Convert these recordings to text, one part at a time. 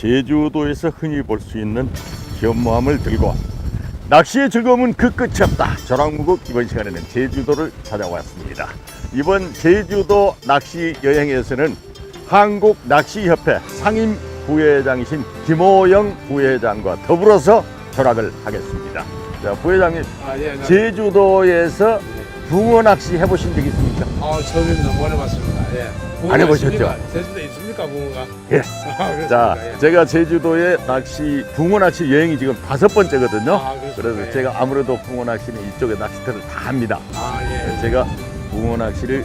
제주도에서 흔히 볼 수 있는 현무함을 들고 낚시의 즐거움은 그 끝이 없다. 저랑무국 이번 시간에는 제주도를 찾아왔습니다. 이번 제주도 낚시 여행에서는 한국 낚시협회 상임 부회장이신 김호영 부회장과 더불어서 절약을 하겠습니다. 자, 부회장님 아, 예. 나- 제주도에서 붕어 낚시 해보신 적 있습니까? 아, 처음입니다. 못 해봤습니다. 예. 안 해보셨죠? 있습니까? 제주도에 있습니 까, 붕어가? 예. 아? 자, 예. 제가 제주도에 낚시 붕어 낚시 여행이 지금 다섯 번째거든요. 아? 그래서 예. 제가 아무래도 붕어 낚시는 이쪽에 낚시터를 다 합니다. 아, 예. 제가 붕어 낚시를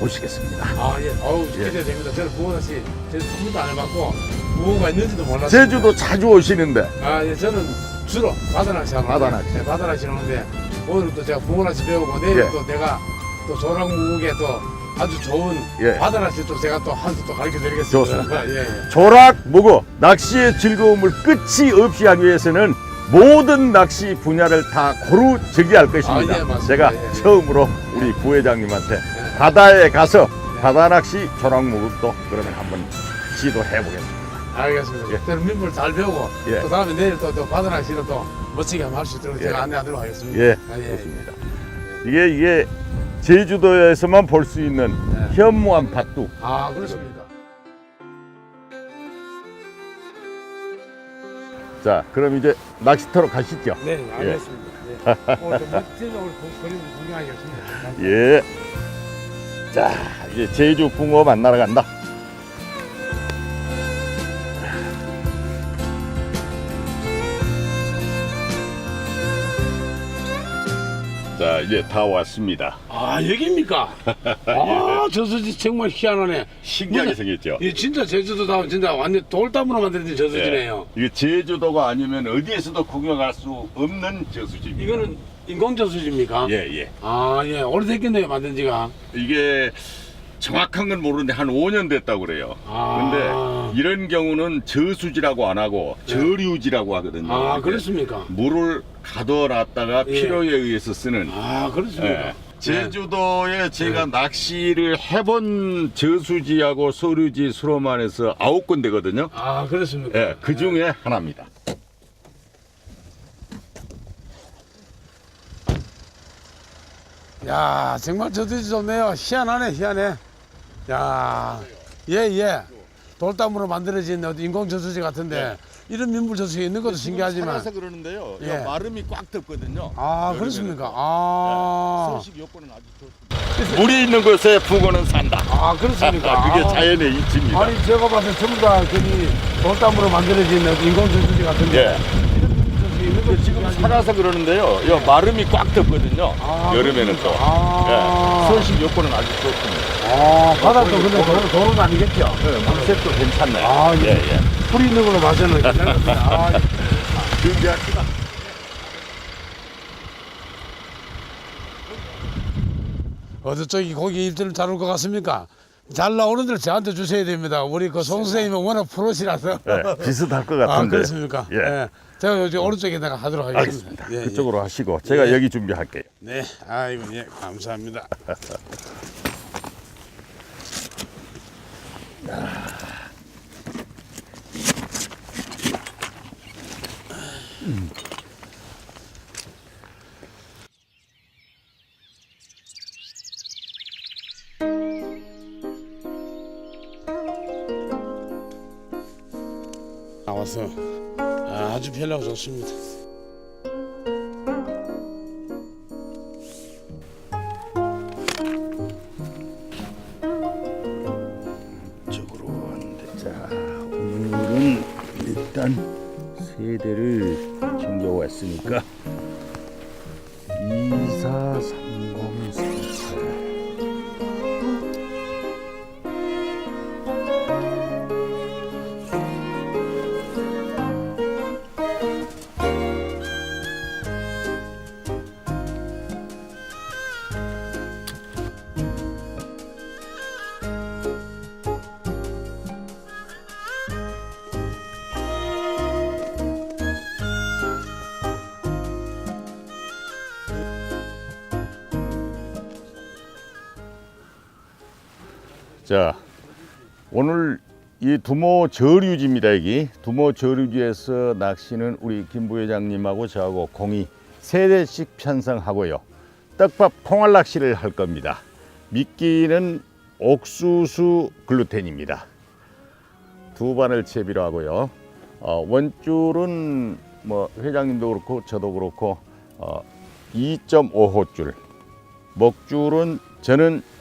보시겠습니다. 아, 예. 어우, 예. 기대됩니다. 저는 붕어 낚시 제주 한 번도 안 해봤고, 붕어가 있는지도 몰랐어요. 제주도 자주 오시는데 아, 예. 저는 주로 바다 낚시 하는 바다 낚시. 네, 바다 낚시 하는데, 오늘 또 제가 붕어 낚시 배우고, 내일 예. 또 내가 또 조랑국에 또 아주 좋은 예. 바다 낚시 또 제가 또 한수 또 가르쳐 드리겠습니다. 좋습니다. 예, 예. 조락 무고 낚시의 즐거움을 끝이 없이 하기 위해서는 모든 낚시 분야를 다 고루 즐겨야 할 것입니다. 아, 예, 맞습니다. 제가 예, 예. 처음으로 우리 부회장님한테 예. 바다에 가서 바다 낚시 조락 무국도 그러면 한번 시도해 보겠습니다. 알겠습니다. 예. 저는 민물 잘 배우고 예. 또 다음에 내일 또, 또 바다 낚시를 또 멋지게 한번 할 수 있도록 예. 제가 안내하도록 하겠습니다. 예, 아, 예, 좋습니다. 이게 이게 제주도에서만 볼 수 있는 네. 현무암 밭둑. 아 그렇습니까? 자, 그럼 이제 낚시터로 가시죠. 네, 알겠습니다. 예. 오늘 좀 멋진 오늘 그림 구경하겠습니다. 예. 자, 이제 제주 붕어 만나러 간다. 자, 이제 다 왔습니다. 아 여기입니까? 아 저수지 정말 희한하네. 신기하게 무슨- 생겼죠? 이 진짜 제주도다 진짜 완전 돌담으로 만들어진 저수지네요. 이게 제주도가 아니면 어디에서도 구경할 수 없는 저수지입니다. 이거는 인공 저수지입니까? 예, 예. 아 예, 오래됐겠네요 만든 지가. 이게 정확한 건 모르는데 한 5년 됐다고 그래요. 아. 근데 이런 경우는 저수지라고 안 하고 저류지라고 하거든요. 아 이게 그렇습니까? 물을 가둬놨다가 예. 필요에 의해서 쓰는 아 그렇습니까? 예. 제주도에 제가 낚시를 해본 저수지하고 소류지 수로만에서 아홉 군데거든요. 아 그렇습니까? 예, 그 중에 하나입니다. 야 정말 저수지 좋네요 희한하네 희한해 야 예 예 돌담으로 만들어진 어디 인공 저수지 같은데 이런 민물 저수지 있는 것도 신기하지만 살아서 그러는데요. 예. 마름이 꽉 덮거든요. 아 여름에는 그렇습니까 또. 아, 서식 요건은 아주 좋습니다. 물이 있는 곳에 붕어는 산다. 아 그렇습니까 그게 아. 자연의 이치입니다. 아니 제가 봐서 전부 다 저기 돌담으로 만들어진 어디 인공 저수지 같은데 예. 저수지 있는 것도 지금 신기하지만 살아서 그러는데요. 이 마름이 꽉 덮거든요. 아, 여름에는 또. 아. 예. 서식 요건은 아주 좋습니다. 아 바닥도 근데 도로, 도로는 아니겠죠 네, 물색도 괜찮네요. 아, 예, 예. 풀이 있는 걸로 봐서는 괜찮습니다 아, 준비합시다. 어느 쪽이 고기 입질을 잘올것 같습니까? 잘 나오는 데를 저한테 주셔야 됩니다. 우리 그송 선생님은 워낙 프로시라서. 예, 비슷할 것 아, 같은데. 그렇습니까? 예. 예. 제가 여기 오른쪽에다가 하도록 하겠습니다. 알겠습니다. 예, 예. 그쪽으로 하시고 제가 예. 여기 준비할게요. 네. 아이고, 예. 감사합니다. 나와서 아주 편하고 좋습니다. 자, 오늘 이 두모 저류지입니다 여기. 두모 저류지에서 낚시는 우리 김 부회장님하고 저하고 공이 세 대씩 편성하고요. 떡밥 콩알 낚시를 할 겁니다. 미끼는 옥수수 글루텐입니다. 두 반을 채비로 하고요. 어, 원줄은 뭐 회장님도 그렇고 저도 그렇고 어, 2.5호 줄. 먹줄은 저는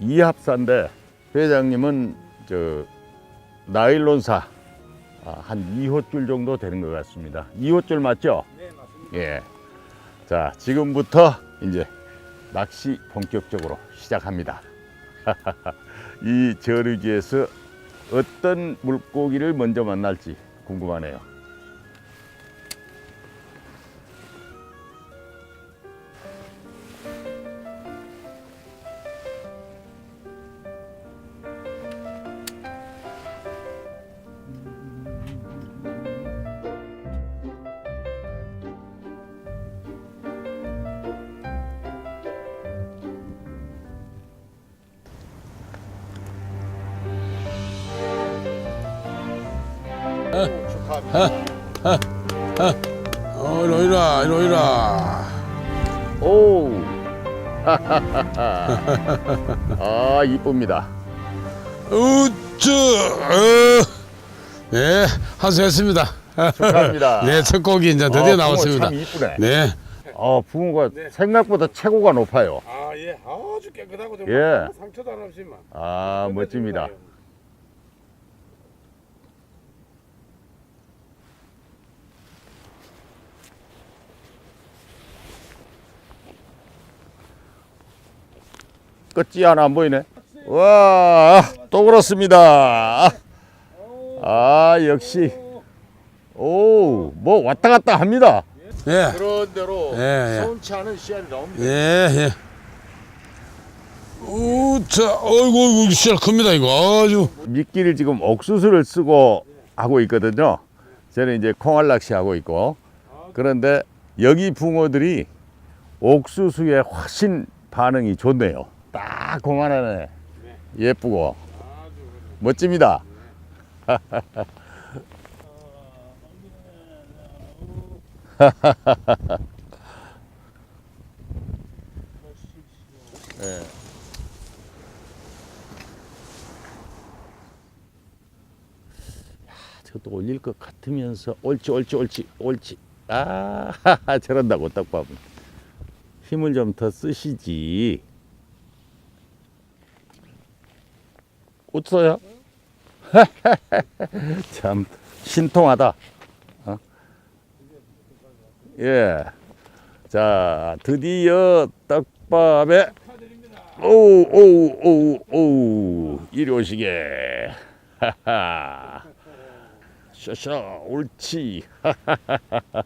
이합사인데 회장님은 저 나일론사 아, 한 2호줄 정도 되는 것 같습니다. 2호줄 맞죠? 네 맞습니다. 예. 자 지금부터 이제 낚시 본격적으로 시작합니다. 이 저류지에서 어떤 물고기를 먼저 만날지 궁금하네요. 어 이리 이라 이리 이라. 오. 아 이쁩니다. 우쭈. 어. 네 한수했습니다. 축하합니다. 네, 첫 곡이 이제 아, 드디어 붕어 나왔습니다. 참 이쁘네. 네. 아 붕어가 네. 생각보다 최고가 높아요. 아, 예. 아주 깨끗하고 좀 예. 상처도 안 없지만. 아 멋집니다. 끝이 하나 안 보이네. 와, 또 그렇습니다. 아, 역시. 오, 뭐 왔다 갔다 합니다. 예. 그런 대로 예, 예. 서운치 않은 시야이 나옵니다. 예, 예. 우자, 어이구, 어이구, 진짜 큽니다, 이거. 아주. 미끼를 지금 옥수수를 쓰고 하고 있거든요. 저는 이제 콩알 낚시 하고 있고. 그런데 여기 붕어들이 옥수수에 훨씬 반응이 좋네요. 딱 그만하네. 예쁘고 멋집니다. 예. 저도 올릴 것 같으면서 옳지 옳지 옳지 옳지 아 저런다고 떡밥은 힘을 좀 더 쓰시지 웃어요? 참 신통하다. 어? 예 자 드디어 떡밥에 이리 오시게. 하하. 샤샤 옳지.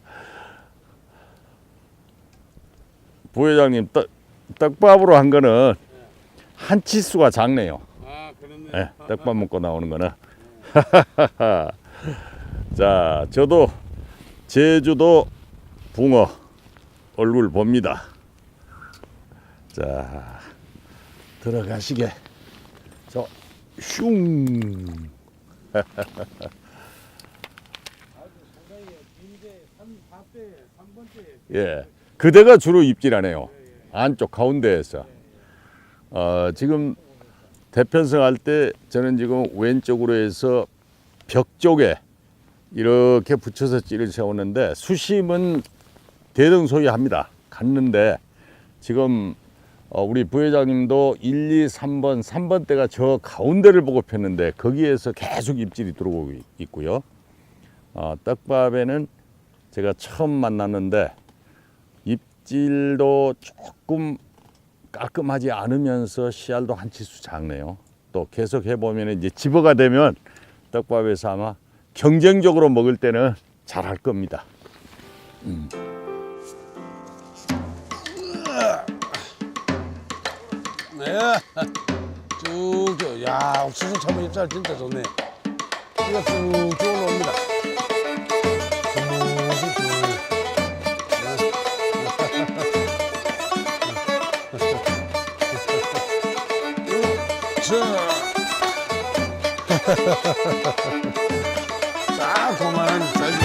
부회장님 떡, 떡밥으로 한 거는 한 치수가 작네요. 예, 떡밥 먹고 나오는 거는 자 저도 제주도 붕어 얼굴 봅니다 자 들어가시게 저 슝 예, 그대가 주로 입질하네요. 안쪽 가운데에서. 어, 지금 대편성 할 때 저는 지금 왼쪽으로 해서 벽 쪽에 이렇게 붙여서 찌를 세우는데 수심은 대등소이합니다. 갔는데 지금 어, 우리 부회장님도 1, 2, 3번, 3번 때가 저 가운데를 보고 폈는데 거기에서 계속 입질이 들어오고 있- 있고요. 어, 떡밥에는 제가 처음 만났는데 입질도 조금 깔끔하지 않으면서 씨알도 한 치수 작네요. 또 계속 해보면 이제 집어가 되면 떡밥에서 아마 경쟁적으로 먹을 때는 잘 할 겁니다. 네. 쭉, 쭉. 야, 옥수수 참 입살 진짜 좋네. 이거 쭉쭉 올라옵니다. 大哥们，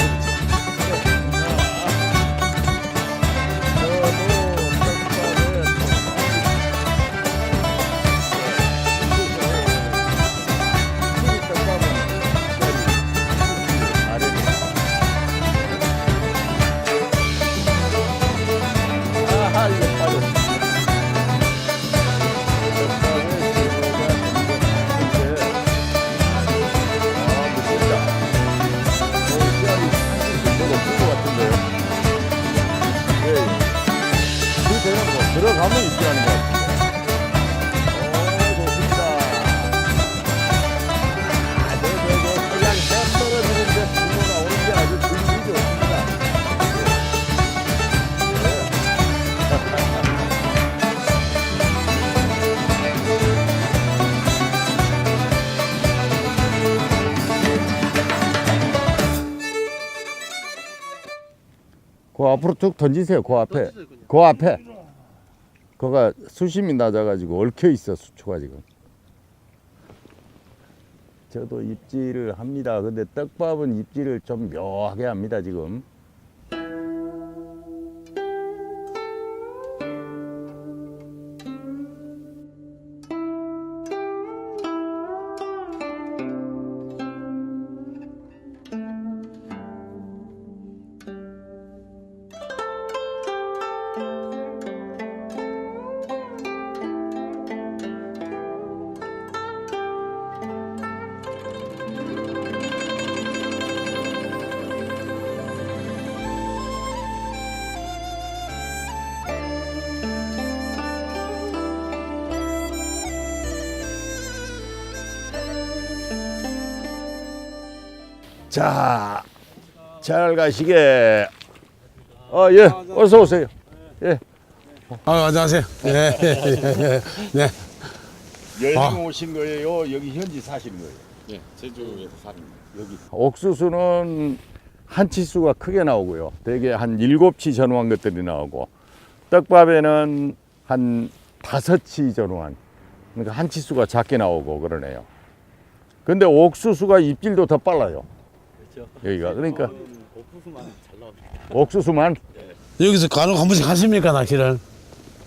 그 앞으로 쭉 던지세요. 그 앞에. 그 앞에. 거가 수심이 낮아가지고 얽혀 있어 수초가 지금. 저도 입질을 합니다. 근데 떡밥은 입질을 좀 묘하게 합니다 지금. 자, 잘 가시게. 어, 예, 어서 오세요. 예. 아, 안녕하세요. 네. 네. 네. 여행 아. 오신 거예요? 여기 현지 사시는 거예요? 네, 제주에서 삽니다. 여기. 옥수수는 한 치수가 크게 나오고요. 대개 한 일곱 치 전후한 것들이 나오고 떡밥에는 한 다섯 치 전후한 그러니까 한 치수가 작게 나오고 그러네요. 근데 옥수수가 입질도 더 빨라요. 그렇죠. 여기가 그러니까 옥수수만 잘 나옵니다. 옥수수만 여기서 간혹 한 번씩 하십니까, 낚시를?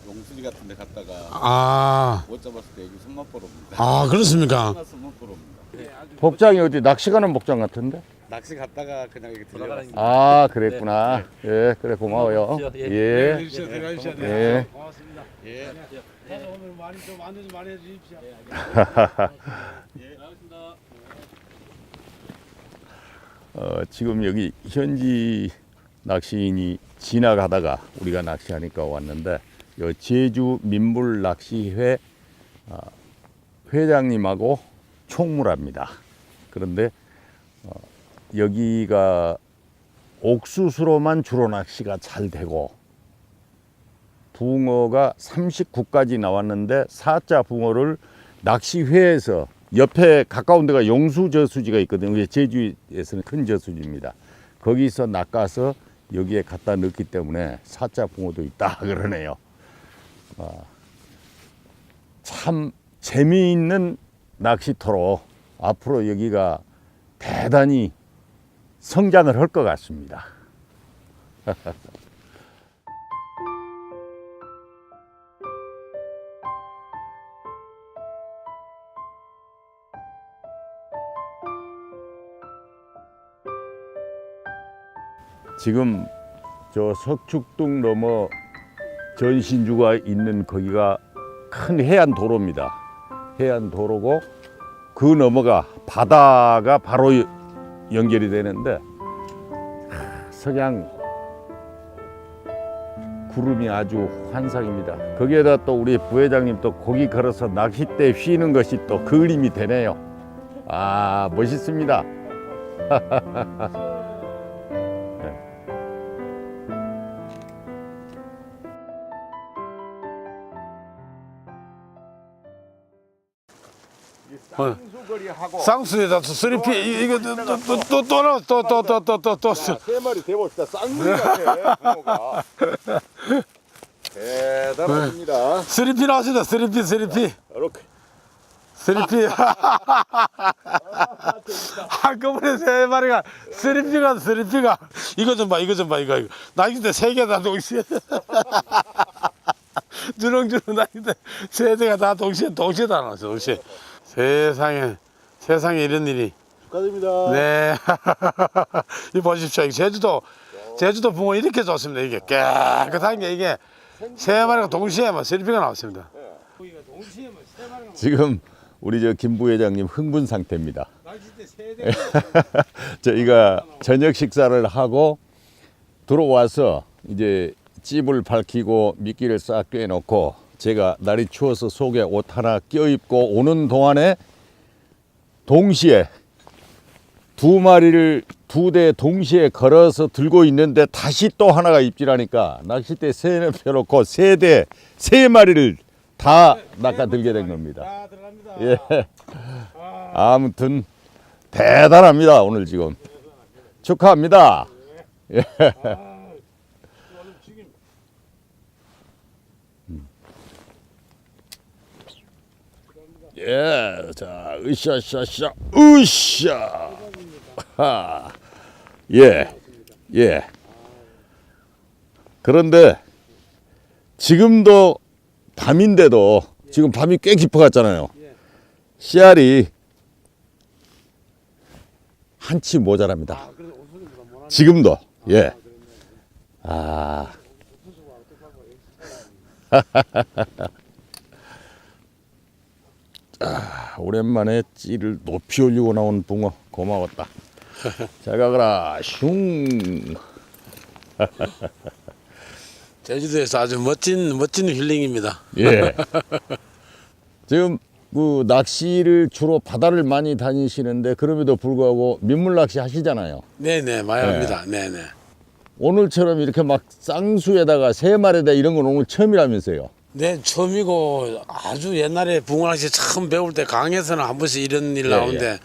용수지 같은 데 갔다가 아, 못 잡았을 때 여기 손맛 보러입니다. 아, 그렇습니까? 손맛 보러입니다. 복장이 어디 낚시 가는 복장 같은데? 낚시 갔다가 그냥 이렇게 들어가는 아 그랬구나. 예 그래 고마워요. 예. 예. 예. 고맙습니다. 예. 오늘 많이 좀 안내 좀 많이 해 주십시오. 어, 지금 여기 현지 낚시인이 지나가다가 우리가 낚시하니까 왔는데 요 제주 민물 낚시회 어, 회장님하고 총무랍니다. 그런데 어, 여기가 옥수수로만 주로 낚시가 잘 되고 붕어가 39까지 나왔는데 사자 붕어를 낚시회에서 옆에 가까운 데가 용수 저수지가 있거든요. 제주에서는 큰 저수지입니다. 거기서 낚아서 여기에 갖다 넣기 때문에 사자 붕어도 있다 그러네요. 아, 참 재미있는 낚시터로 앞으로 여기가 대단히 성장을 할 것 같습니다. 지금 저 석축동 넘어 전신주가 있는 거기가 큰 해안 도로입니다. 해안 도로고 그 넘어가 바다가 바로 여- 연결이 되는데 하, 석양 구름이 아주 환상입니다. 거기에다 또 우리 부회장님 또 고기 걸어서 낚싯대 휘는 것이 또 그림이 되네요. 아 멋있습니다. 쌍수거리하고 쌍수에다 쓰리피 이거 또또또또또또또또또 세 마리 대봅시다. 쌍둥이 같아. 붕어가. 대단합니다. 쓰리피 나왔습니다. 쓰리피 쓰리피. 이렇게 쓰리피. 한꺼번에 세 마리가 쓰리피가 쓰리피가 이거 좀 봐, 이거 좀 봐, 이거 이거. 낚싯대 세개다 동시에. 주렁주렁 낚싯대 세 대가 다 동시에 동시에 다 나왔어, 동시에. 세상에 세상에 이런 일이. 축하드립니다. 네. 이 보십시오. 이 제주도 제주도 붕어 이렇게 좋습니다. 이게 깨끗한 게 이게 세 마리가 동시에 막 쓰리피가 나왔습니다. 지금 우리 저 김 부회장님 흥분 상태입니다. 저희가 저녁 식사를 하고 들어와서 이제 찜을 밝히고 미끼를 싹 꿰놓고 제가 날이 추워서 속에 옷 하나 껴입고 오는 동안에 동시에 두 마리를 두 대 동시에 걸어서 들고 있는데 다시 또 하나가 입질하니까 낚싯대 세는 펴놓고 세 대 세 마리를 다 낚아 들게 된 겁니다. 예. 아무튼 대단합니다 오늘 지금 축하합니다. 예. 예, 자, 으쌰쌰쌰, 으쌰. 하. 예, 예. 그런데 지금도 밤인데도 지금 밤이 꽤 깊어갔잖아요. 씨알이 한치 모자랍니다. 지금도 예. 아. 아, 오랜만에 찌를 높이 올리고 나온 붕어 고마웠다. 잘 가거라. 슝. 제주도에서 아주 멋진 멋진 힐링입니다. 예. 지금 그 낚시를 주로 바다를 많이 다니시는데 그럼에도 불구하고 민물 낚시 하시잖아요. 네네 많이 네. 합니다. 네네. 오늘처럼 이렇게 막 쌍수에다가 세 마리다 이런 건 오늘 처음이라면서요. 네 처음이고 아주 옛날에 붕어낚시 처음 배울 때 강에서는 한 번씩 이런 일 예, 나오는데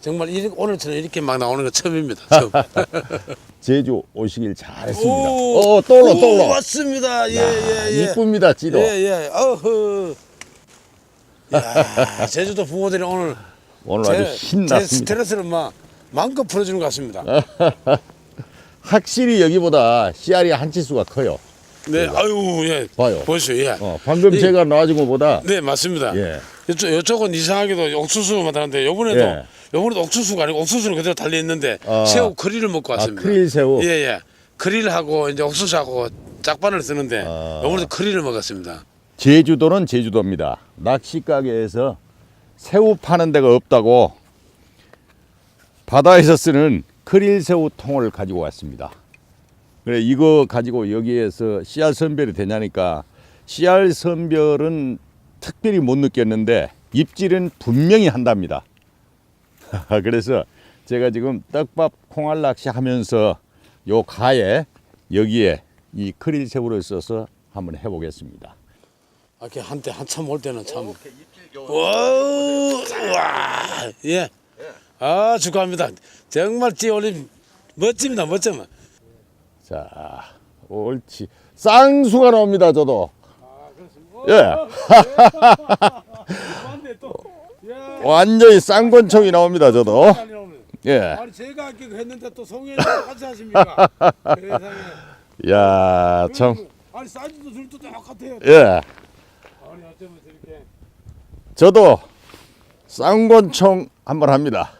정말 이 오늘처럼 이렇게 막 나오는 거 처음입니다. 처음. 제주 오시길 잘했습니다. 오, 어, 떨러 오, 떨러. 왔습니다. 예, 예, 예. 이쁩니다, 찌도. 예, 예. 어허. 야, 제주도 붕어들이 오늘 오늘 제, 아주 제 신났습니다. 스트레스를 막 마음껏 풀어주는 것 같습니다. 확실히 여기보다 씨알이 한 치수가 커요. 네, 아유, 예. 봐요. 보시오, 예. 어, 방금 이- 제가 놔준 것보다 네, 맞습니다. 예. 이쪽, 이쪽은 이상하게도 옥수수 마다는데 요번에도 예. 요번에도 옥수수가 아니고 옥수수는 그대로 달려 있는데 아. 새우 크릴을 먹고 아, 왔습니다. 크릴 새우. 예, 예. 크릴하고 이제 옥수수하고 짝반을 쓰는데 아. 요번에도 크릴을 먹었습니다. 제주도는 제주도입니다. 낚시 가게에서 새우 파는 데가 없다고 바다에서 쓰는 크릴 새우 통을 가지고 왔습니다. 그래 이거 가지고 여기에서 씨알 선별이 되냐니까 씨알 선별은 특별히 못 느꼈는데 입질은 분명히 한답니다. 그래서 제가 지금 떡밥 콩알 낚시 하면서 요 가에 여기에 이 크릴 새우를 써서 한번 해보겠습니다. 이렇게 한때 한참 올 때는 참. 와우, 와, 예. 아, 축하합니다. 정말 찌 올림 멋집니다, 멋집니다. 자, 옳지. 쌍수가 나옵니다, 저도. 예. 완전히 쌍권총이 나옵니다, 저도. 예. 아니 제가 아까 했는데 또 송혜님 같이 하십니까? 세상에. 야, 참. 아니 사이즈도 둘도 똑같아요. 예. 아니 어쩌면 저렇게. 저도 쌍권총 한번 합니다.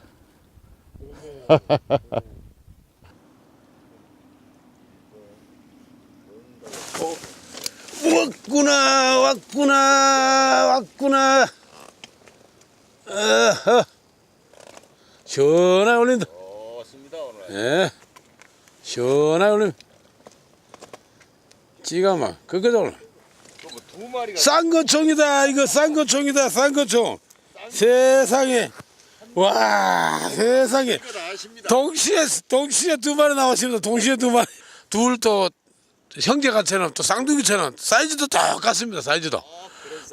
왔구나 왔구나 왔구나. 어허. 시원하게 올린다. 좋습니다 오늘. 예. 시원하게 올림. 찌가 막 그거도 올라. 두 마리가 쌍거총이다 이거 쌍거총이다 쌍거총 세상에 와 세상에 동시에 동시에 두 마리 나왔습니다 동시에 두 마리 둘또 형제같처럼 또 쌍둥이처럼 사이즈도 똑같습니다 사이즈도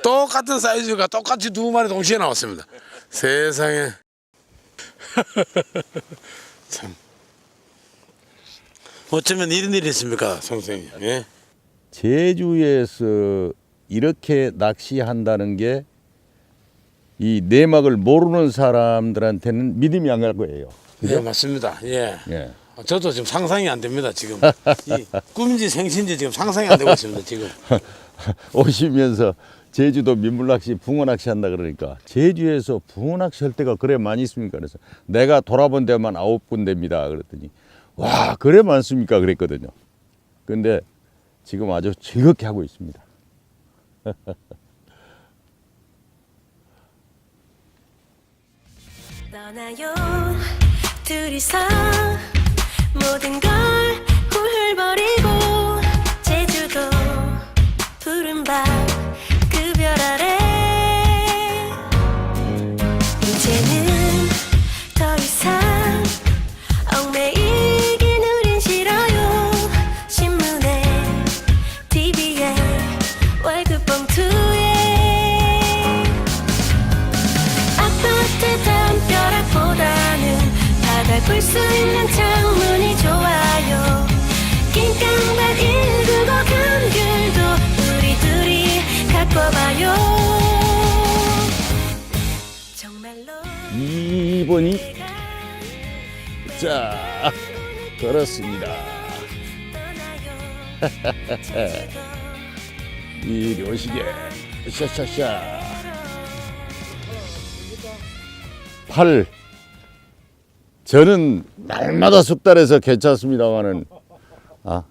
똑같은 사이즈가 똑같이 두 마리 동시에 나왔습니다 세상에 참 어쩌면 이런 일이 있습니까 선생님 예? 제주에서 이렇게 낚시한다는 게 이 내막을 모르는 사람들한테는 믿음이 안 갈 거예요. 네 맞습니다. 예. 예. 저도 지금 상상이 안 됩니다. 지금 이 꿈인지 생신지 지금 상상이 안 되고 있습니다. 지금. 오시면서 제주도 민물낚시, 붕어낚시 한다 그러니까 제주에서 붕어낚시 할 때가 그래 많이 있습니까? 그래서 내가 돌아본 데만 아홉 군데입니다. 그랬더니 와 그래 많습니까? 그랬거든요. 근데 지금 아주 즐겁게 하고 있습니다. 떠나요 둘이서 모든 걸 훌훌 버리고 제주도 푸른 밤 볼 수 있는 창문이 좋아요. 긴깡밭 195 감귤도 우리 둘이 갖고 봐요. 정말로 2번이 내가 자 제주도 이 료시계 샤샤샤. 8 저는 날마다 숙달해서 괜찮습니다만은 아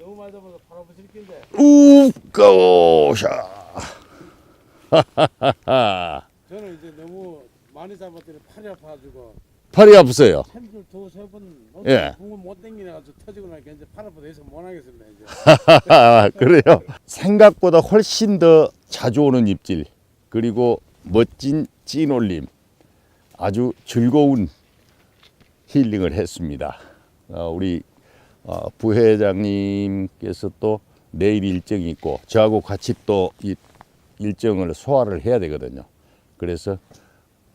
너무 많이 잡아서 팔 아프실 텐데 우까오샤 저는 이제 너무 많이 잡았더니 팔이 아파가지고 팔이 아프세요. 한줄 두세번 예. 공을 못 당기네 가지고 터지고 나니까 이제 팔 아파서 해서 못 하겠습니다 이제. 그래요. 생각보다 훨씬 더 자주 오는 입질 그리고 멋진 찐 올림 아주 즐거운 힐링을 했습니다. 어, 우리 어, 부회장님께서 또 내일 일정이 있고 저하고 같이 또 이 일정을 소화를 해야 되거든요. 그래서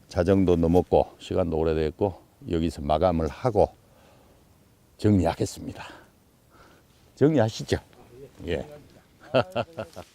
자정도 넘었고 시간도 오래됐고 여기서 마감을 하고 정리하겠습니다. 정리하시죠. 예.